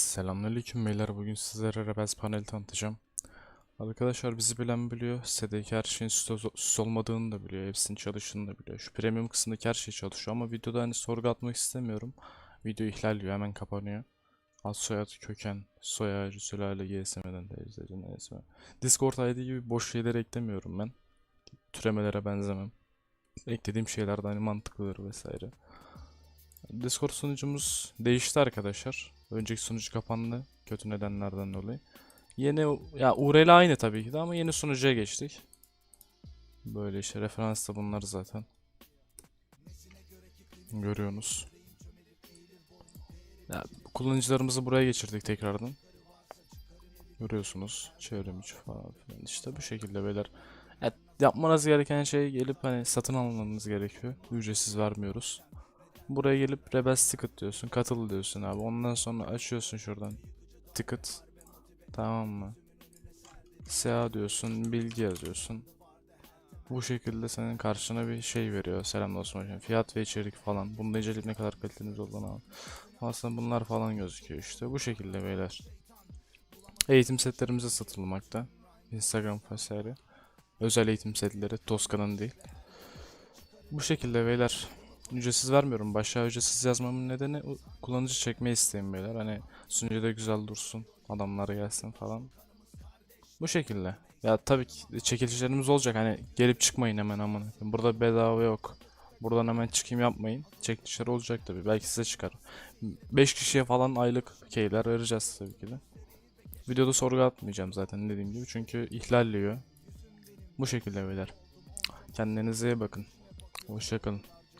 Selamünaleyküm beyler. Bugün sizlere Rebels panel tanıtacağım. Arkadaşlar bizi bilen biliyor. Sitedeki her şeyin süs, olmadığını da biliyor. Hepsinin çalıştığını da biliyor. Şu premium kısmındaki her şey çalışıyor ama videoda hani sorgu atmak istemiyorum. Video ihlal hemen kapanıyor. Ad soyad köken, soy ağacı, sülale, GSM'den de izleyeceğim. neyse. Discord ID gibi boş şeyler eklemiyorum ben. Türemelere benzemem. Eklediğim şeyler de hani mantıklıdır vesaire. Discord sunucumuz değişti arkadaşlar. Önceki sunucu kapandı. Kötü nedenlerden dolayı. Yeni ya URL aynı tabii ki de ama yeni sunucuya geçtik. Böyle işte referans da bunlar zaten. Görüyorsunuz. Ya, kullanıcılarımızı buraya geçirdik tekrardan. Görüyorsunuz. Çevrim içi falan filan. İşte bu şekilde beyler. Ya, yapmanız gereken şey gelip hani satın almanız gerekiyor. Ücretsiz vermiyoruz. Buraya gelip Rebels Ticket diyorsun. Katıl diyorsun abi. Ondan sonra açıyorsun şuradan. Ticket. Tamam mı? SA diyorsun. Bilgi yazıyorsun. Bu şekilde senin karşına bir şey veriyor. Selam dostum hocam. Fiyat ve içerik falan. Bunun inceleyip ne kadar kaliteniz olduğunu al. Aslında bunlar falan gözüküyor işte. Bu şekilde beyler. Eğitim setlerimize satılmakta. Instagram vesaire. Özel eğitim setleri. Toska'nın değil. Bu şekilde beyler. Ücretsiz vermiyorum. Başa ücretsiz yazmamın nedeni kullanıcı çekme isteğim beyler. Hani sunucuda güzel dursun. Adamlar gelsin falan. Bu şekilde. Ya tabii ki çekilişlerimiz olacak. Hani gelip çıkmayın hemen aman. Burada bedava yok. Buradan hemen çıkayım yapmayın. Çekilişler olacak tabii. Belki size çıkar. 5 kişiye falan aylık keyler vereceğiz tabii ki de. Videoda sorgu atmayacağım zaten dediğim gibi. Çünkü ihlalliyor. Bu şekilde beyler. Kendinize iyi bakın. Hoşçakalın.